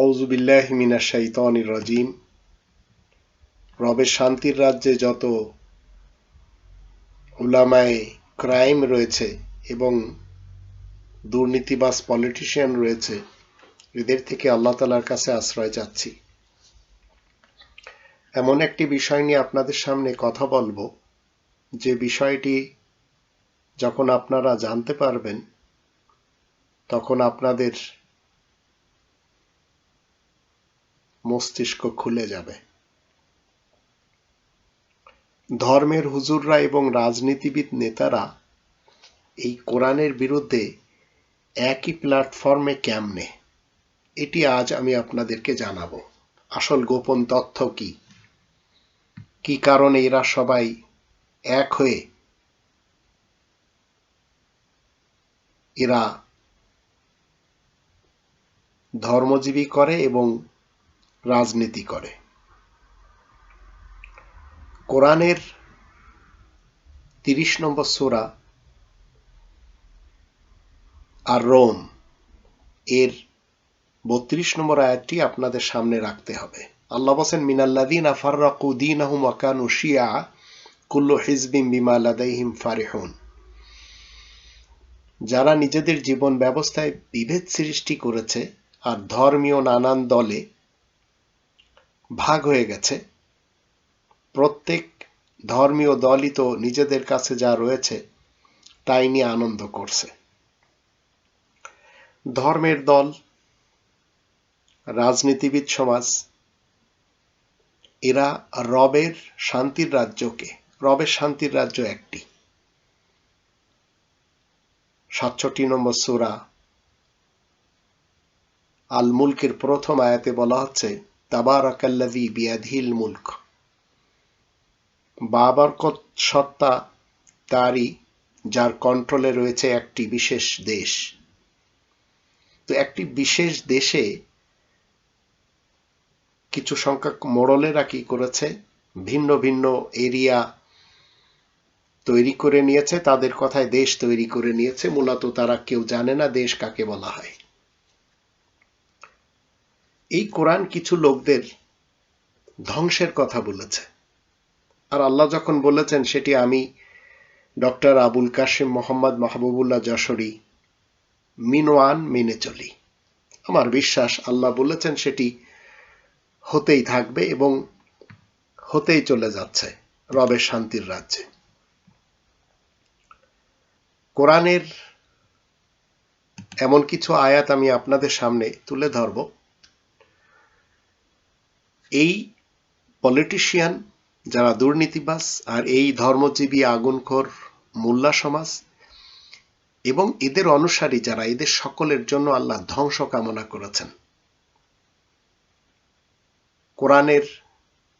আউজুবিল্লাহ মিনা শাইতানির রাজিম। রবের শান্তির রাজ্যে যত উলামায়ে ক্রাইম রয়েছে এবং দুর্নীতিবাস পলিটিশিয়ান রয়েছে, এদের থেকে আল্লাহ তালার কাছে আশ্রয় চাচ্ছি। এমন একটি বিষয় নিয়ে আপনাদের সামনে কথা বলব, যে বিষয়টি যখন আপনারা জানতে পারবেন, তখন আপনাদের মস্তিষ্ক খুলে যাবে। ধর্মের হুজুররা এবং রাজনীতিবিদ নেতারা এই কোরআনের বিরুদ্ধে একই প্ল্যাটফর্মে কেমনে? এটি আজ আমি আপনাদেরকে জানাব। আসল গোপন তথ্য কি? কি কারণে এরা সবাই এক হয়ে এরা ধর্মজীবী করে এবং রাজনীতি করে। কোরআনের তিরিশ নম্বর সোরা আর রোম, এর বত্রিশ নম্বর আয়াতটি আপনাদের সামনে রাখতে হবে। আল্লাহ বসেন মিনাল্লাদিন আফাররাকু দিন আহম আকানু শিয়া, কুল্লু হিজবিম বিমা লাদাইহিম ফারিহুন। যারা নিজেদের জীবন ব্যবস্থায় বিভেদ সৃষ্টি করেছে আর ধর্মীয় নানান দলে ভাগ হয়ে গেছে। প্রত্যেক ধর্মীয় দলই তো নিজেদের কাছে যা রয়েছে, তাই নিয়ে আনন্দ করছে। ধর্মের দল, রাজনীতিবিদ সমাজ, এরা রবের শান্তির রাজ্যকে, রবের শান্তির রাজ্য একটি। সাতষট্টি নম্বর সুরা আল মুলকের প্রথম আয়াতে বলা হচ্ছে তাবারাকাল্লাযী বিয়াদিহিল মুলক। বাবরকত সত্তা তারই, যার কন্ট্রোলে রয়েছে একটি বিশেষ দেশ। তো একটি বিশেষ দেশে কিছু সংখ্যক মোড়লেরা কি করেছে? ভিন্ন ভিন্ন এরিয়া তৈরি করে নিয়েছে, তাদের কথায় দেশ তৈরি করে নিয়েছে। মূলত তারা কেউ জানে না দেশ কাকে বলা হয়। এই কোরআন কিছু লোকদের ধ্বংসের কথা বলেছে। আর আল্লাহ যখন বলেছেন, সেটি আমি ডক্টর আবুল কাশিম মোহাম্মদ মাহবুবুল্লাহ যশোরী মিনওয়ান মেনে চলি। আমার বিশ্বাস, আল্লাহ বলেছেন সেটি হতেই থাকবে এবং হতেই চলে যাচ্ছে রবের শান্তির রাজ্যে। কোরআনের এমন কিছু আয়াত আমি আপনাদের সামনে তুলে ধরব। এই পলিটিশিয়ান যারা দুর্নীতিবাস আর এই ধর্মজীবী আগুনখোর মোল্লা সমাজ এবং এদের অনুসারী যারা, এদের সকলের জন্য আল্লাহ ধ্বংস কামনা করেছেন। কোরআনের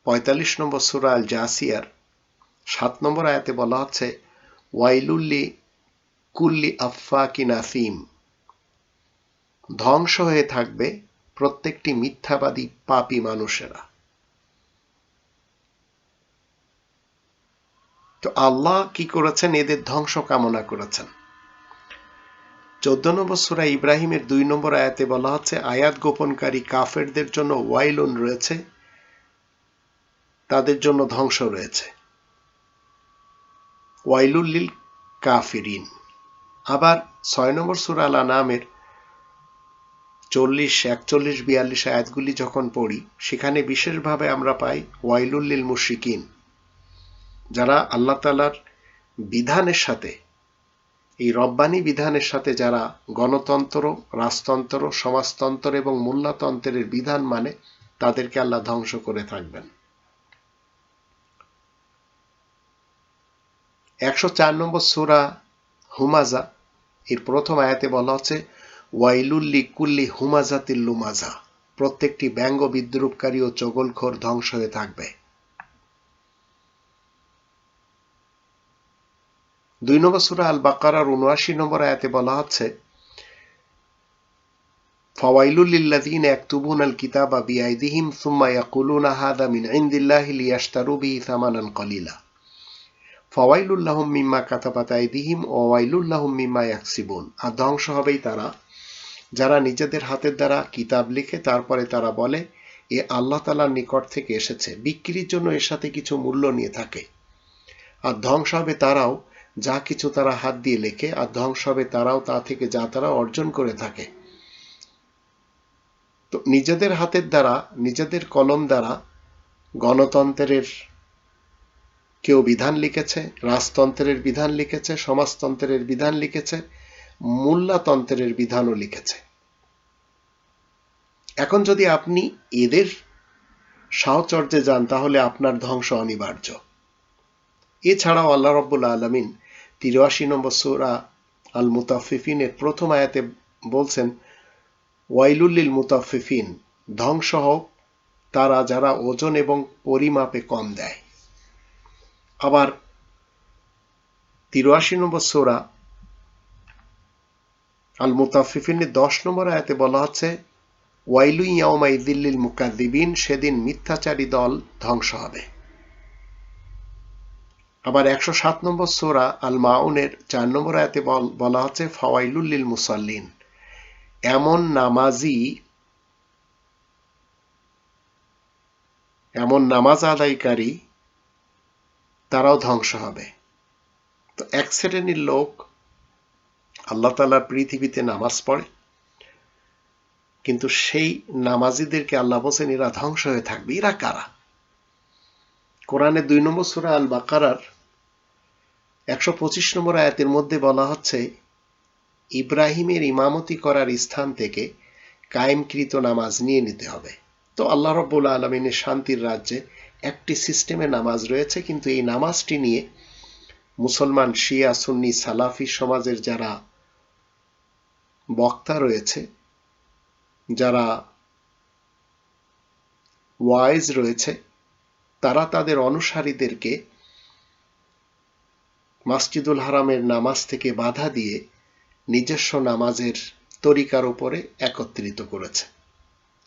পঁয়তাল্লিশ নম্বর সুরা আল জাসিয়ার সাত নম্বর আয়াতে বলা হচ্ছে ওয়াইলুল্লি কুল্লি আফাকি নাসিম ধ্বংস হয়ে থাকবে প্রত্যেকটি মিথ্যাবাদী পাপী মানুষেরা। তো আল্লাহ কি করেছেন? এদের ধ্বংস কামনা করেছেন। চোদ্দ নম্বর সুরা ইব্রাহিমের দুই নম্বর আয়াতে বলা হচ্ছে, আয়াত গোপনকারী কাফেরদের জন্য ওয়াইলুন রয়েছে, তাদের জন্য ধ্বংস রয়েছে। ওয়াইলুল্লিল কাফিরিন। আবার ছয় নম্বর সুরা আলা নামের চল্লিশ, একচল্লিশ, বিয়াল্লিশ আয়াতগুলি যখন পড়ি, সেখানে বিশেষভাবে আমরা পাই ওয়াইলুল্লিল মুশিকিন যারা আল্লাহ তালার বিধানের সাথে, এই রব্বানি বিধানের সাথে যারা গণতন্ত্র, রাজতন্ত্র, সমাজতন্ত্র এবং মোল্লাতন্ত্রের বিধান মানে তাদেরকে আল্লাহ ধ্বংস করে থাকবেন। একশো চার নম্বর সুরা হুমাজা এর প্রথম আয়াতে বলা হচ্ছে ওয়াইলুল্লি কুল্লি হুমাজাতিল লুমাজা। প্রত্যেকটি ব্যঙ্গ বিদ্রুপকারী ও চগলখোর ধ্বংস হয়ে থাকবে। দুই নম্বর সুরা আল বাকারার উনআশি নম্বর আয়াতে বলা হচ্ছে আল কিতাবা বিআইদিহিম সুম্মা ইয়াকুলুনা হাযা মিন ইনদিল্লাহি লিয়াশতারু বিহি সামানান কলিলা। ফাওয়াইলুল্লাহুম মিম্মা কাতাবাত আইদিহিম ওয়া মিম্মা ইয়াকসিবুন। আর ধ্বংস হবেই তারা যারা নিজেদের হাতের দ্বারা কিতাব লিখে তারপরে তারা বলে, এ আল্লাহ তালার নিকট থেকে এসেছে। বিক্রির জন্য এর সাথে কিছু মূল্য নিয়ে থাকে। আর ধ্বংস হবে তারাও, যা কিছু তারা হাত দিয়ে লেখে, আর ধ্বংস হবে তারাও, তা থেকে যা তারা অর্জন করে থাকে। তো নিজেদের হাতের দ্বারা, নিজেদের কলম দ্বারা গণতন্ত্রের কেউ বিধান লিখেছে, রাজতন্ত্রের বিধান লিখেছে, সমাজতন্ত্রের বিধান লিখেছে, মূল্যতন্ত্রের বিধানও লিখেছে। এখন যদি আপনি এদের সাহচর্যে যান, তাহলে আপনার ধ্বংস অনিবার্য। এছাড়াও আল্লাহ রব্বুল আলমিন তিরাশি নম্বর সুরা আল মুতাফিফিনের প্রথম আয়াতে বলছেন ওয়াইলুল্লিল মুতাফিফিন ধ্বংস হোক তারা যারা ওজন এবং পরিমাপে কম দেয়। আবার তিরাশি নম্বর সোরা আল মুতাফিফিনের দশ নম্বর আয়াতে বলা হচ্ছে ওয়াইলু ইয়াউমাই দিল্লিল মুকাদ্দিবিন সেদিন মিথ্যাচারী দল ধ্বংস হবে। আবার একশো সাত নম্বর সোরা আল মাউনের চার নম্বর আয়াতে বলা হচ্ছে ফাওয়াইলুল্লিল মুসাল্লিন এমন নামাজি, এমন নামাজ আদায়কারী, তারাও ধ্বংস হবে। তো এক শ্রেণির লোক আল্লাহ তালা পৃথিবীতে নামাজ পড়ে কিন্তু সেই নামাজিদেরকে আল্লাহ বলছেন, এরা ধ্বংস হয়ে থাকবে। এরা কারা? কোরআনে দুই নম্বর সুরা আল বাকারার একশো পঁচিশ নম্বর আয়াতের মধ্যে বলা হচ্ছে, ইব্রাহিমের ইমামতি করার স্থান থেকে কায়েমকৃত নামাজ নিয়ে নিতে হবে। তো আল্লাহ রব্বুল আলমিনের শান্তির রাজ্যে একটি সিস্টেমে নামাজ রয়েছে, কিন্তু এই নামাজটি নিয়ে মুসলমান শিয়া, সুন্নি, সালাফি সমাজের যারা বক্তা রয়েছে যারা ওয়াইজ রয়েছে, তারা তাদের অনুসারীদেরকে মাসজিদুল হারামের নামাজ থেকে বাধা দিয়ে নিজস্ব নামাজের তরিকার উপরে একত্রিত করেছে।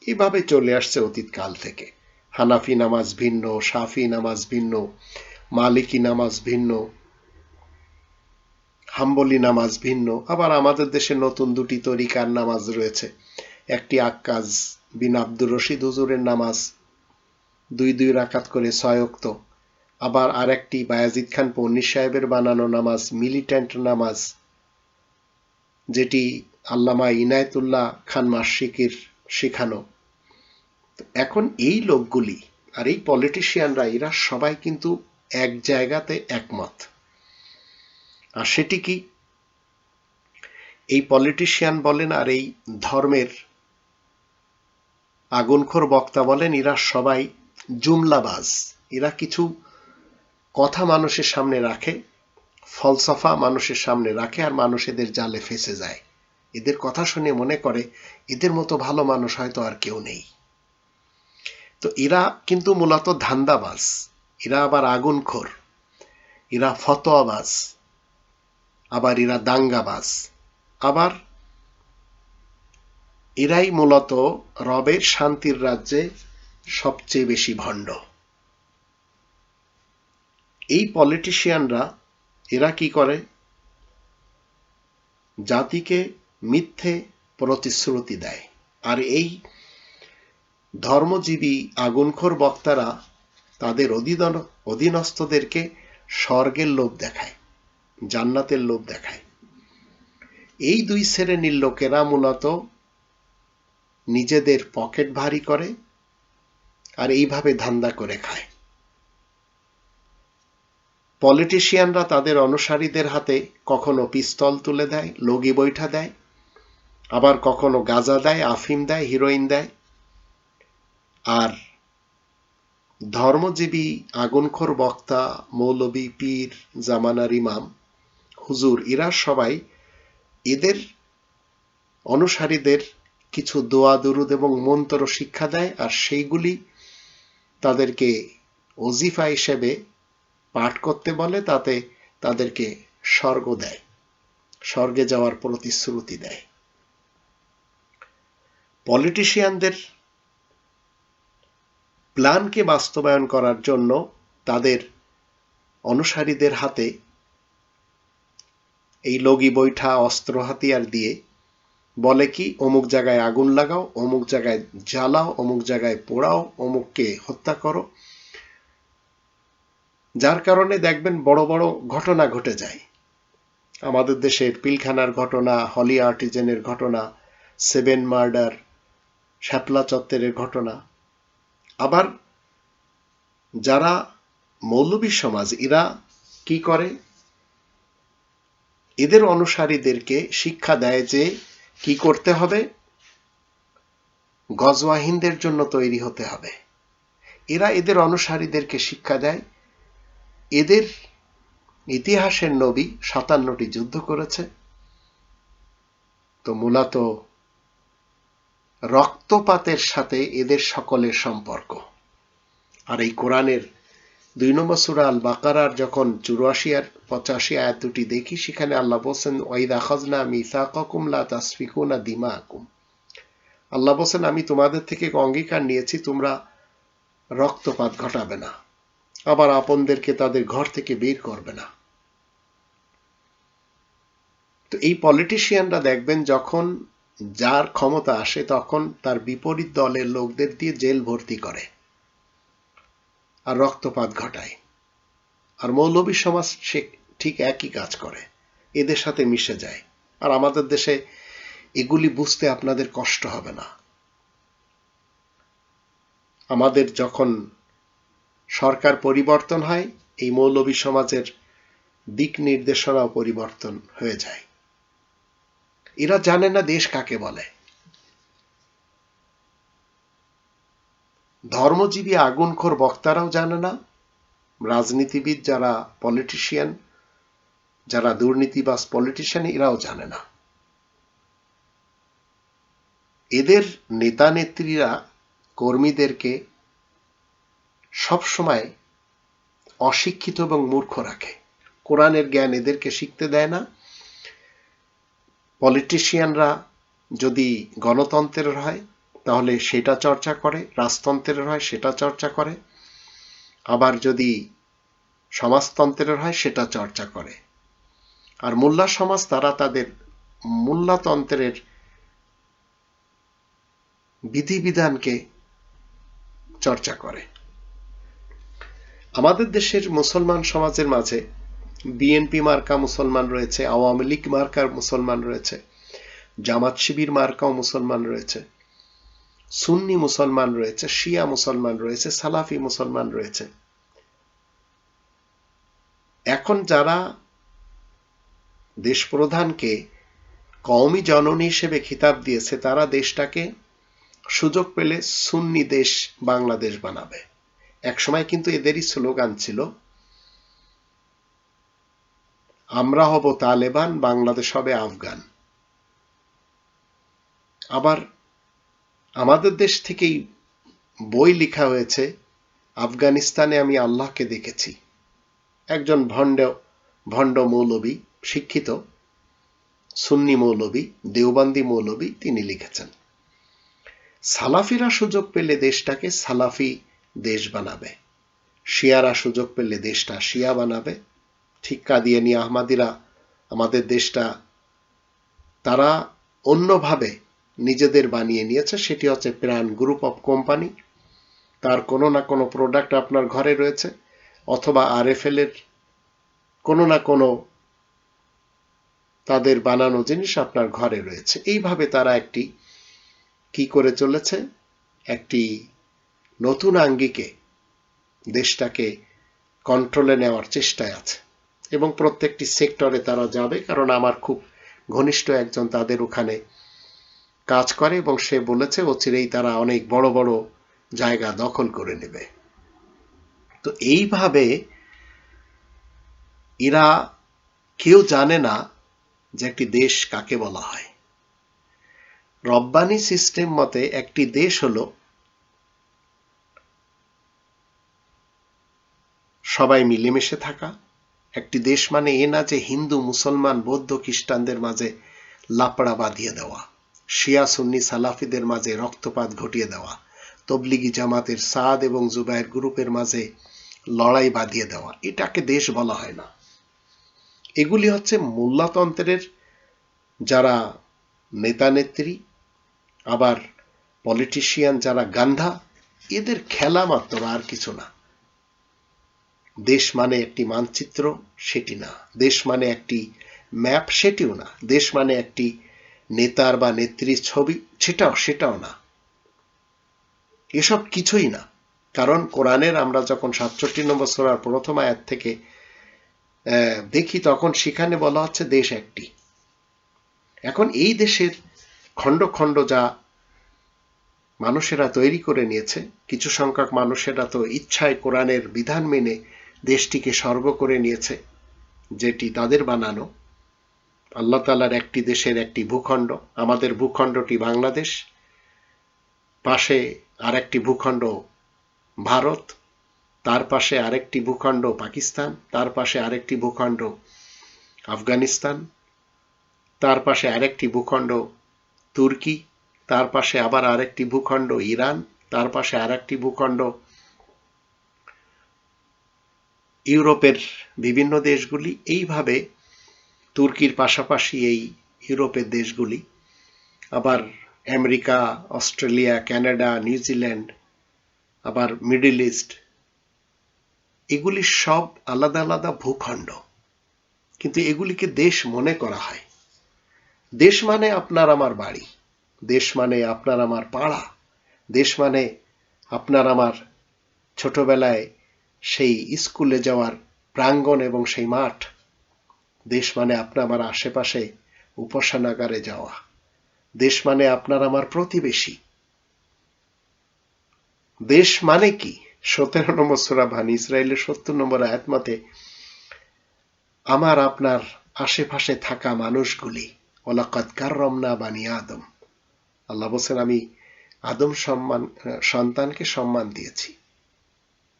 এভাবে চলে আসছে অতীতকাল থেকে। হানাফি নামাজ ভিন্ন সাফি নামাজ ভিন্ন, মালিকি নামাজ ভিন্ন, হাম্বলি নামাজ ভিন্ন। আবার আমাদের দেশে নতুন দুটি তরিকার নামাজ রয়েছে। একটি আক্কাজ, বিন আব্দুর রশিদ হুজুরের নামাজ, দুই দুই রাকাত করে ছয়ক্ত আবার আরেকটি বায়াজিদ খান পন্নির সাহেবের বানানো নামাজ মিলিট্যান্ট নামাজ, যেটি আল্লামা ইনায়তুল্লাহ খান মাসিকের শেখানো। এখন এই লোকগুলি আর এই পলিটিশিয়ানরা, এরা সবাই কিন্তু এক জায়গাতে একমত। আর সেটি কি? এই পলিটিশিয়ান বলেন আর এই ধর্মের আগুনখোর বক্তা বলেন, এরা সবাই জুমলাবাজ। এরা কিছু কথা মানুষের সামনে রাখে, ফলসফা মানুষের সামনে রাখে আর মানুষ এদের জালে ফেসে যায়। এদের কথা শুনে মনে করে, এদের মতো ভালো মানুষ হয়তো আর কেউ নেই। তো এরা কিন্তু মূলত ধান্দাবাজ। এরা আবার আগুনখোর। এরা ফতোয়াবাজ। আবার এরা দাঙ্গাবাজ। আবার এরাই মূলত রবের শান্তির রাজ্যে সবচেয়ে বেশি ভণ্ড। এই পলিটিশিয়ানরা এরা কি করে? জাতিকে মিথ্যে প্রতিশ্রুতি দেয়। আর এই ধর্মজীবী আগুনখোর বক্তারা তাদের অধীনস্থদেরকে স্বর্গের লোভ দেখায়, জান্নাতের লোভ দেখায়। এই দুই শ্রেণির লোকেরা মূলত নিজেদের পকেট ভারী করে আর এইভাবে ধান্দা করে খায়। পলিটিশিয়ানরা তাদের অনুসারীদের হাতে কখনো পিস্তল তুলে দেয়, লগি বৈঠা দেয়, আবার কখনো গাজা দেয়, আফিম দেয়, হিরোইন দেয়। আর ধর্মজীবী আগুনখোর বক্তা, মৌলবী পীর, জামানার ইমাম, হুজুর, এরা সবাই এদের অনুসারীদের কিছু দোয়া, দুরুদ এবং মন্তর শিক্ষা দেয় আর সেইগুলি তাদেরকে অজিফা হিসেবে পাঠ করতে বলে, তাতে তাদেরকে স্বর্গ দেয়, স্বর্গে যাওয়ার প্রতিশ্রুতি দেয়। পলিটিশিয়ানদের প্ল্যানকে বাস্তবায়ন করার জন্য তাদের অনুসারীদের হাতে এই লগি বৈঠা, অস্ত্র, হাতিয়ার দিয়ে বলে কি, অমুক জায়গায় আগুন লাগাও, অমুক জায়গায় জ্বালাও, অমুক জায়গায় পোড়াও, অমুককে হত্যা করো। যার কারণে দেখবেন বড় বড় ঘটনা ঘটে যায়। আমাদের দেশের পিলখানার ঘটনা, হলি আর্টিজেনের ঘটনা, সেভেন মার্ডার, শ্যাপলা চত্বরের ঘটনা। আবার যারা মৌলবী সমাজ, এরা কি করে? এদের অনুসারীদেরকে শিক্ষা দেয় যে কি করতে হবে? গজওয়াহিনদের জন্য তৈরি হতে হবে। এরা এদের অনুসারীদেরকে শিক্ষা দেয়। এদের ইতিহাসের নবী সাতান্নটি যুদ্ধ করেছে। তো মূলত রক্তপাতের সাথে এদের সকলের সম্পর্ক। আর এই কোরআনের দুই নম্বর সুরা আল বাকারার যখন চুরাশি আর পঁচাশি আয়াত দুটি দেখি, সেখানে আল্লাহ বলছেন, ওয়াইদ মিসাকুম লা তাসফিকুনা দিমাকুম। আল্লাহ বলছেন, আমি তোমাদের থেকে অঙ্গীকার নিয়েছি, তোমরা রক্তপাত ঘটাবে না। আবার আপনদেরকে তাদের ঘর থেকে বের করবে না। তো এই পলিটিশিয়ানরা দেখবেন, যখন যার ক্ষমতা আসে, তখন তার বিপরীত দলের লোকদের দিয়ে জেল ভর্তি করে। আর রক্তপাত ঘটায়। আর মৌলবী সমাজ সে ঠিক একই কাজ করে। এদের সাথে মিশে যায়। আর আমাদের দেশে এগুলি বুঝতে আপনাদের কষ্ট হবে না। আমাদের যখন সরকার পরিবর্তন হয়, এই মৌলবী সমাজের দিক নির্দেশনাও পরিবর্তন হয়ে যায়। এরা জানে না দেশ কাকে বলে। ধর্মজীবী আগুনখোর বক্তারাও জানে না। রাজনীতিবিদ যারা পলিটিশিয়ান যারা দুর্নীতিবাস পলিটিশিয়ান এরাও জানে না। এদের নেতা নেত্রীরা কর্মীদেরকে সবসময় অশিক্ষিত এবং মূর্খ রাখে। কোরআনের জ্ঞান এদেরকে শিখতে দেয় না। পলিটিশিয়ানরা যদি গণতন্ত্রের হয় তাহলে সেটা চর্চা করে, রাজতন্ত্রের হয় সেটা চর্চা করে। আবার যদি সমাজতন্ত্রের হয় সেটা চর্চা করে। আর মোল্লা সমাজ তারা তাদের মোল্লাতন্ত্রের বিধিবিধানকে চর্চা করে। আমাদের দেশের মুসলমান সমাজের মাঝে বিএনপি মার্কা মুসলমান রয়েছে, আওয়ামী লীগ মার্কার মুসলমান রয়েছে, জামাত শিবির মার্কাও মুসলমান রয়েছে। সুন্নি মুসলমান রয়েছে, শিয়া মুসলমান রয়েছে, সালাফি মুসলমান রয়েছে। এখন যারা দেশ প্রধানকে কওমি জননী হিসেবে খিতাব দিয়েছে, তারা দেশটাকে সুযোগ পেলে সুন্নি দেশ বাংলাদেশ বানাবে। একসময় কিন্তু এদেরই স্লোগান ছিল, আমরা হব তালেবান, বাংলাদেশ হবে আফগান। আবার আমাদের দেশ থেকেই বই লেখা হয়েছে, আফগানিস্তানে আমি আল্লাহকে দেখেছি। একজন ভণ্ড ভণ্ড মৌলবী, শিক্ষিত, সুন্নি মৌলবী, দেওবান্দি মৌলবী তিনি লিখেছেন। সালাফিরা সুযোগ পেলে দেশটাকে সালাফি দেশ বানাবে। শিয়ারা সুযোগ পেলে দেশটা শিয়া বানাবে। ঠিক কাদিয়ানি আহমাদিরা আমাদের দেশটা, তারা অন্যভাবে নিজেদের বানিয়ে নিয়েছে, সেটি হচ্ছে প্রাণ গ্রুপ অফ কোম্পানি তার কোনো না কোনো প্রোডাক্ট আপনার ঘরে রয়েছে, অথবা আরএফএল এর কোনো না কোনো তাদের বানানো জিনিস আপনার ঘরে রয়েছে। এইভাবে তারা একটি কি করে চলেছে? একটি নতুন আঙ্গিকে দেশটাকে কন্ট্রোলে নেওয়ার চেষ্টায় আছে। এবং প্রত্যেকটি সেক্টরে তারা যাবে, কারণ আমার খুব ঘনিষ্ঠ একজন তাদের ওখানে কাজ করে এবং সে বলেছে, অচিরেই তারা অনেক বড় বড় জায়গা দখল করে নেবে। তো এইভাবে এরা কেউ জানে না যে একটি দেশ কাকে বলা হয়। রব্বানি সিস্টেম মতে একটি দেশ হলো সবাই মিলেমিশে থাকা। একটি দেশ মানে এ না যে হিন্দু, মুসলমান, বৌদ্ধ, খ্রিস্টানদের মাঝে লাপড়া বাঁধিয়ে দেওয়া। শিয়া সুন্নি সালাফিদের মাঝে রক্তপাত ঘটিয়ে দেওয়া, তবলিগি জামাতের সাদ এবং জুবাইর গ্রুপের মাঝে লড়াই বাঁধিয়ে দেওয়া, এটাকে দেশ বলা হয় না। এগুলি হচ্ছে মোল্লাতন্ত্রের যারা নেতা নেত্রী আবার পলিটিশিয়ান যারা গান্ধা, এদের খেলা মাত্র আর কিছু না। দেশ মানে একটি মানচিত্র, সেটি না। দেশ মানে একটি ম্যাপ, সেটিও না। দেশ মানে একটি নেতার বা নেত্রীর ছবি, সেটাও সেটাও না। এসব কিছুই না। কারণ কোরআনের আমরা যখন সাতষট্টি নম্বর সোরার প্রথম আয়াত থেকে দেখি, তখন সেখানে বলা হচ্ছে দেশ একটি। এখন এই দেশের খণ্ড খণ্ড যা মানুষেরা তৈরি করে নিয়েছে, কিছু সংখ্যক মানুষেরা তো ইচ্ছায় কোরআনের বিধান মেনে দেশটিকে স্বর্গ করে নিয়েছে, যেটি তাদের বানানো। আল্লাহ তালার একটি দেশের একটি ভূখণ্ড, আমাদের ভূখণ্ডটি বাংলাদেশ, পাশে আরেকটি ভূখণ্ড ভারত, তার পাশে আরেকটি ভূখণ্ড পাকিস্তান, তার পাশে আরেকটি ভূখণ্ড আফগানিস্তান, তার পাশে আরেকটি ভূখণ্ড তুর্কি, তার পাশে আবার আরেকটি ভূখণ্ড ইরান, তার পাশে আরেকটি ভূখণ্ড ইউরোপের বিভিন্ন দেশগুলি। এইভাবে তুর্কির পাশাপাশি এই ইউরোপের দেশগুলি, আবার America, Australia, Canada New Zealand আবার মিডল ইস্ট, এগুলি সব আলাদা আলাদা ভূখণ্ড। কিন্তু এগুলিকে দেশ মনে করা হয়। দেশ মানে আপনার আমার বাড়ি, দেশ মানে আপনার আমার পাড়া, দেশ মানে আপনার আমার ছোটবেলায় সেই স্কুলে যাওয়ার প্রাঙ্গণ এবং সেই মাঠ। দেশ মানে আপনার আমার আশেপাশে উপাসনাগারে যাওয়া। দেশ মানে আপনার আমার প্রতিবেশী। দেশ মানে কি? সতেরো নম্বর সুরা ভান ইসরায়েলের সত্তর নম্বর আয়াত মতে, আমার আপনার আশেপাশে থাকা মানুষগুলি ওলাকাত কার্রমনা বানি আদম। আল্লাহ বলছেন, আমি আদম সম্মান সন্তানকে সম্মান দিয়েছি।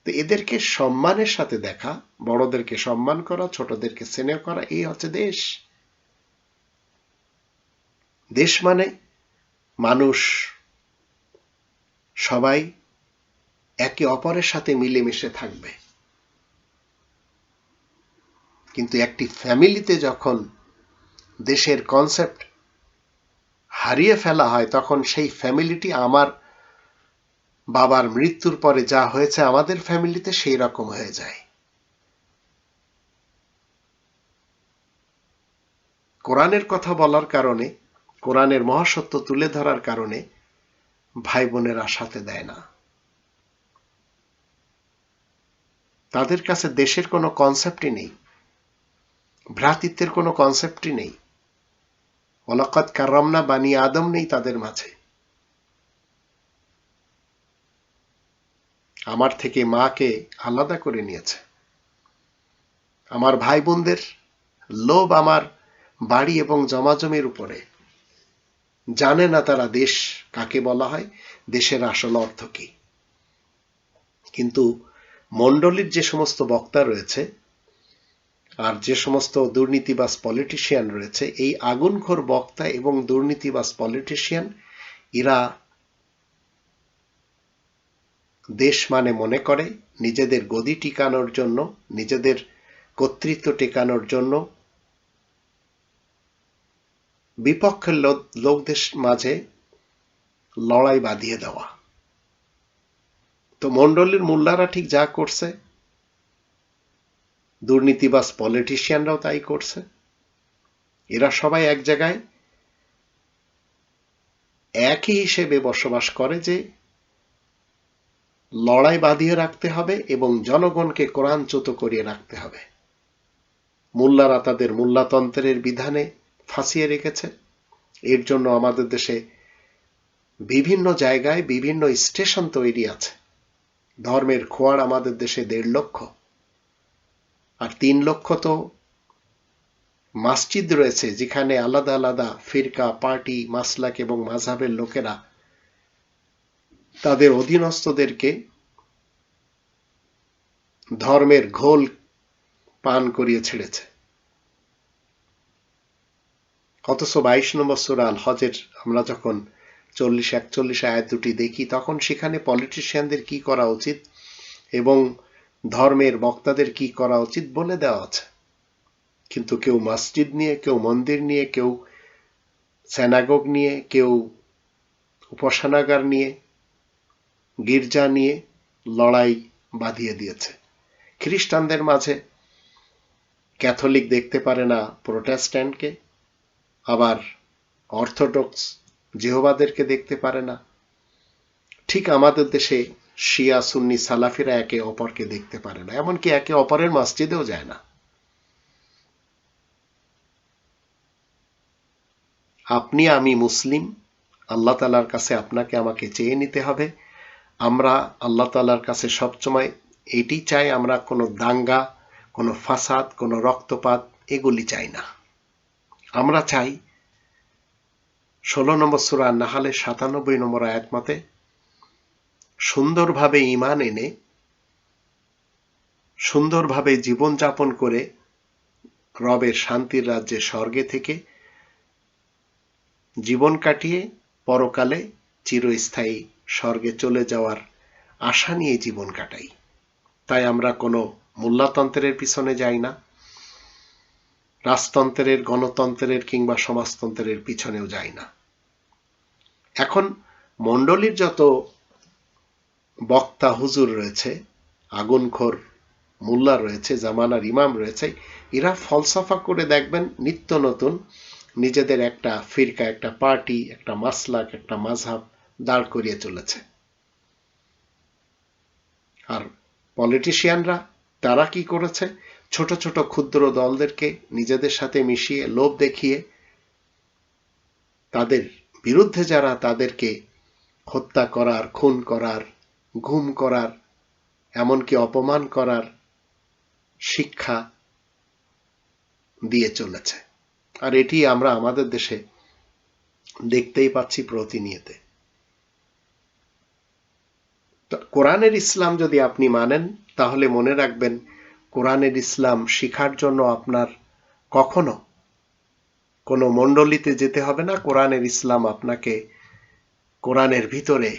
তো এদেরকে সম্মানের সাথে দেখা, বড়দেরকে সম্মান করা, ছোটদেরকে স্নেহ করা, এই হচ্ছে দেশ। দেশ মানে মানুষ। সবাই একে অপরের সাথে মিলেমিশে থাকবে। কিন্তু একটি ফ্যামিলিতে যখন দেশের কনসেপ্ট হারিয়ে ফেলা হয়, তখন সেই ফ্যামিলিটি আমার বাবার মৃত্যুর পরে যা হয়েছে আমাদের ফ্যামিলিতে সেই রকম হয়ে যায়। কোরআনের কথা বলার কারণে, কোরআনের মহাসত্য তুলে ধরার কারণে ভাই বোনেরা সাথে দেয় না। তাদের কাছে দেশের কোনো কনসেপ্টই নেই। ভ্রাতৃত্বের কোনো কনসেপ্টই নেই। ওলাকত কাররামনা বানি আদম নেই তাদের মাঝে। আমার থেকে মাকে আলাদা করে নিয়েছে। আমার ভাই বোনদের লোভ আমার বাড়ি এবং জমাজমির উপরে। জানে না তারা দেশ কাকে বলা হয়, দেশের আসল অর্থ কি। কিন্তু মণ্ডলীর যে সমস্ত বক্তা রয়েছে আর যে সমস্ত দুর্নীতিবাস পলিটিশিয়ান রয়েছে, এই আগুনখোর বক্তা এবং দুর্নীতিবাস পলিটিশিয়ান এরা দেশ মানে মনে করে নিজেদের গদি টিকানোর জন্য, নিজেদের কর্তৃত্ব টেকানোর জন্য। বিপক্ষের লোকদের মাঝে লড়াই বাঁধিয়ে দেওয়া। তো মন্ডলীর মোল্লারা ঠিক যা করছে দুর্নীতিবাস পলিটিশিয়ানরাও তাই করছে। এরা সবাই এক জায়গায় একই হিসেবে বসবাস করে যে লড়াই বাঁধিয়ে রাখতে হবে এবং জনগণকে কোরআনচ্যুত করিয়ে রাখতে হবে। মোল্লারা তাদের মোল্লাতন্ত্রের বিধানে ফাঁসিয়ে রেখেছে। এর জন্য আমাদের দেশে বিভিন্ন জায়গায় বিভিন্ন স্টেশন তৈরি আছে। ধর্মের খোয়ার আমাদের দেশে দেড় লক্ষ। আর তিন লক্ষ তো মসজিদ রয়েছে, যেখানে আলাদা আলাদা ফিরকা, পার্টি, মাসলাক এবং মাঝহাবের লোকেরা তাদের অধীনস্থদেরকে ধর্মের ঘোল পান করিয়ে ছেড়েছে। অথচ বাইশ নম্বর সুরাল হজের আমরা যখন চল্লিশ একচল্লিশ আয়াত দুটি দেখি, তখন সেখানে পলিটিশিয়ানদের কি করা উচিত এবং ধর্মের বক্তাদের কি করা উচিত বলে দেওয়া আছে। কিন্তু কেউ মসজিদ নিয়ে, কেউ মন্দির নিয়ে, কেউ স্যানাগোগ নিয়ে, কেউ উপাসনাগার নিয়ে গির্জা নিয়ে লড়াই বাঁধিয়ে দিয়েছে। খ্রিস্টানদের মাঝে ক্যাথলিক দেখতে পারে না প্রোটেস্ট্যান্টকে, আবার অর্থোডক্স জেহবাদেরকে দেখতে পারে না। ঠিক আমাদের দেশে শিয়া, সুন্নি, সালাফিরা একে অপরকে দেখতে পারে না, এমনকি একে অপরের মসজিদেও যায় না। আপনি আমি মুসলিম, আল্লাহ তালার কাছে আপনাকে আমাকে চেয়ে নিতে হবে। আমরা আল্লাহ তালার কাছে সবসময় এটি চাই, আমরা কোনো দাঙ্গা, কোনো ফাসাদ, কোনো রক্তপাত এগুলি চাই না। আমরা চাই ষোলো নম্বর সুরা নাহালে সাতানব্বই নম্বর আয়াত মতে সুন্দরভাবে ইমান এনে, সুন্দরভাবে জীবনযাপন করে রবের শান্তির রাজ্যে স্বর্গে থেকে জীবন কাটিয়ে পরকালে চিরস্থায়ী স্বর্গে চলে যাওয়ার আশা নিয়ে জীবন কাটাই। তাই আমরা কোনো মূল্যতন্ত্রের পিছনে যাই না। রাজতন্ত্রের, গণতন্ত্রের কিংবা সমাজতন্ত্রের পিছনেও যাই না। এখন মণ্ডলীর যত বক্তা, হুজুর রয়েছে, আগুনখোর, মোল্লা রয়েছে, জামানার ইমাম রয়েছে, এরা ফলসফা করে দেখবেন নিত্য নতুন নিজেদের একটা ফিরকা, একটা পার্টি, একটা মাসলাক, একটা মাঝহাব দাঁড় করিয়ে চলেছে আর পলিটিশিয়ানরা, তারা কি করেছে? ছোট ছোট ক্ষুদ্র দলদেরকে নিজেদের সাথে মিশিয়ে, লোভ দেখিয়ে, তাদের বিরুদ্ধে যারা তাদেরকে হত্যা করার, খুন করার ঘুম করার, এমনকি অপমান করার শিক্ষা দিয়ে চলেছে। আর এটি আমরা আমাদের দেশে দেখতেই পাচ্ছি প্রতিনিয়তে। কোরআনের ইসলাম যদি আপনি মানেন, তাহলে মনে রাখবেন কোরআনের ইসলাম শিখার জন্য আপনার কখনো কোনো মণ্ডলীতে যেতে হবে না। কোরআনের ইসলাম আপনাকে কোরআনের ভিতরে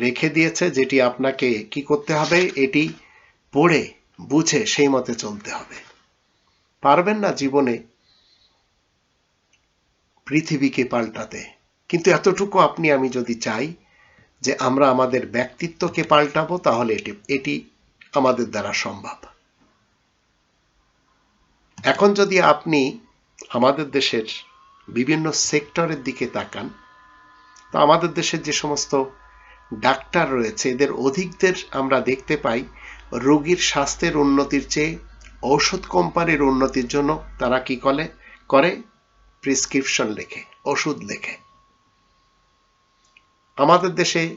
রেখে দিয়েছে, যেটি আপনাকে কি করতে হবে? এটি পড়ে, বুঝে, সেই মতে চলতে হবে। পারবেন না জীবনে পৃথিবীকে পাল্টাতে। কিন্তু এতটুকু আপনি, আমি যদি চাই যে আমরা আমাদের ব্যক্তিত্বকে পাল্টাবো, তাহলে এটি এটি আমাদের দ্বারা সম্ভব। এখন যদি আপনি আমাদের দেশের বিভিন্ন সেক্টরের দিকে তাকান, তো আমাদের দেশের যে সমস্ত ডাক্তার রয়েছে, এদের অধিকদের আমরা দেখতে পাই, রোগীর স্বাস্থ্যের উন্নতির চেয়ে ঔষধ কোম্পানির উন্নতির জন্য তারা কি করে? করে প্রেসক্রিপশন লেখে, ওষুধ লেখে। আমাদের দেশে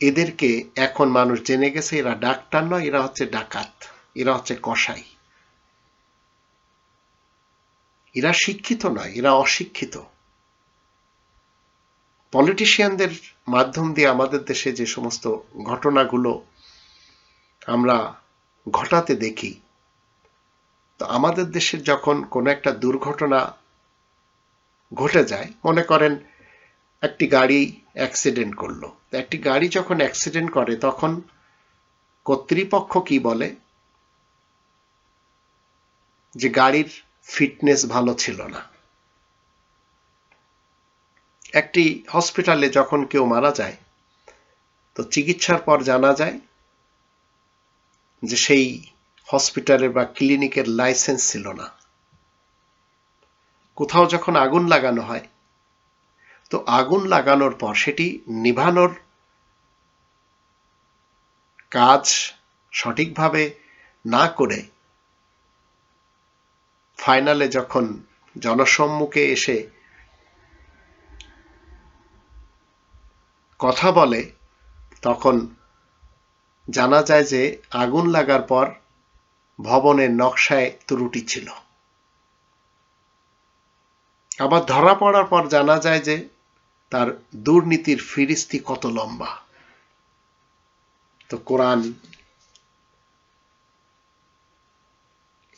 এদেরকে এখন মানুষ জেনে গেছে, এরা ডাক্তার নয়, এরা হচ্ছে ডাকাত, এরা হচ্ছে কসাই। এরা শিক্ষিত নয়, এরা অশিক্ষিত। পলিটিশিয়ানদের মাধ্যম দিয়ে আমাদের দেশে যে সমস্ত ঘটনাগুলো আমরা ঘটাতে দেখি, তো আমাদের দেশের যখন কোনো একটা দুর্ঘটনা ঘটে যায়, মনে করেন একটি গাড়ি অ্যাক্সিডেন্ট করল। একটি গাড়ি যখন অ্যাক্সিডেন্ট করে, তখন কর্তৃপক্ষ কি বলে? যে গাড়ির ফিটনেস ভালো ছিল না। একটি হসপিটালে যখন কেউ মারা যায়, তো চিকিৎসার পর জানা যায় যে সেই হসপিটালের বা ক্লিনিকের লাইসেন্স ছিল না। কোথাও যখন আগুন লাগানো হয় তো আগুন লাগানোর পর সেটি নিভানোর কাজ সঠিকভাবে না করে ফাইনালে যখন জনসম্মুখে এসে কথা বলে, তখন জানা যায় যে আগুন লাগার পর ভবনের নকশায় ত্রুটি ছিল। আবার ধরা পড়ার পর জানা যায় যে তার দুর্নীতির ফিরিস্তি কত লম্বা? তো কোরআন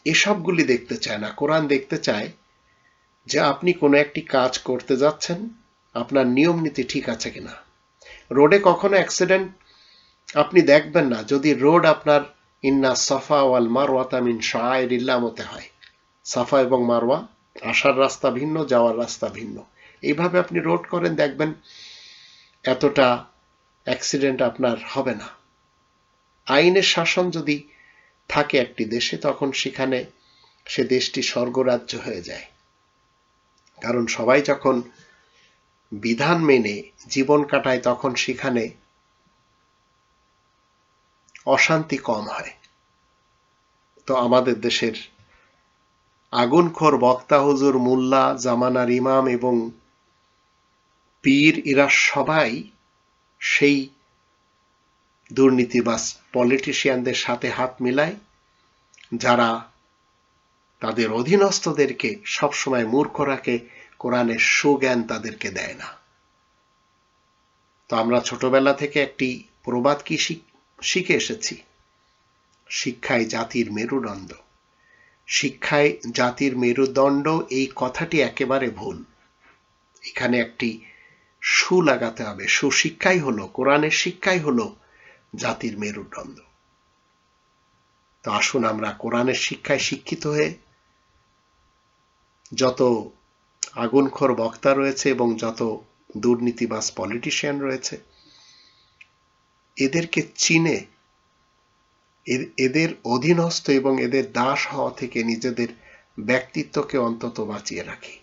এসবগুলি দেখতে চায় না। কোরআন দেখতে চায় যে আপনি কোনো একটি কাজ করতে যাচ্ছেন, আপনার নিয়ম নীতি ঠিক আছে কিনা। রোডে কখনো অ্যাক্সিডেন্ট আপনি দেখবেন না, যদি রোড আপনার ইন্না সাফা ওয়াল মারওয়াতা মিন শায়রিল্লাহ মতে হয়। সাফা এবং মারওয়া আসার রাস্তা ভিন্ন, যাওয়ার রাস্তা ভিন্ন। এইভাবে আপনি রোড করেন, দেখবেন এতটা অ্যাক্সিডেন্ট আপনার হবে না। আইনের শাসন যদি থাকে একটি দেশে, তখন সেখানে সে দেশটি স্বর্গরাজ্য হয়ে যায়। কারণ সবাই যখন বিধান মেনে জীবন কাটায়, তখন সেখানে অশান্তি কম হয়। তো আমাদের দেশের আগুনখোর বক্তা হুজুর মোল্লা, জামানার ইমাম এবং পীর এরা সবাই সেই দুর্নীতিবাস পলিটিশিয়ানদের সাথে হাত মিলায়, যারা তাদের অধীনস্থদেরকে সবসময় মূর্খ রাখে কোরআনের সুজ্ঞান তাদেরকে দেয় না। তো আমরা ছোটবেলা থেকে একটি প্রবাদ কি শিখে এসেছি? শিক্ষায় জাতির মেরুদণ্ড। শিক্ষায় জাতির মেরুদণ্ড, এই কথাটি একেবারে ভুল। এখানে একটি সু লাগাতে হবে। সুশিক্ষাই হলো, কোরআনের শিক্ষাই হলো জাতির মেরুদণ্ড। তো আসুন আমরা কোরআনের শিক্ষায় শিক্ষিত হয়ে যত আগুনখোর বক্তা রয়েছে এবং যত দুর্নীতিবাস পলিটিশিয়ান রয়েছে, এদেরকে চিনে এদের অধীনস্থ এবং এদের দাস হওয়া থেকে নিজেদের ব্যক্তিত্বকে অন্তত বাঁচিয়ে রাখি।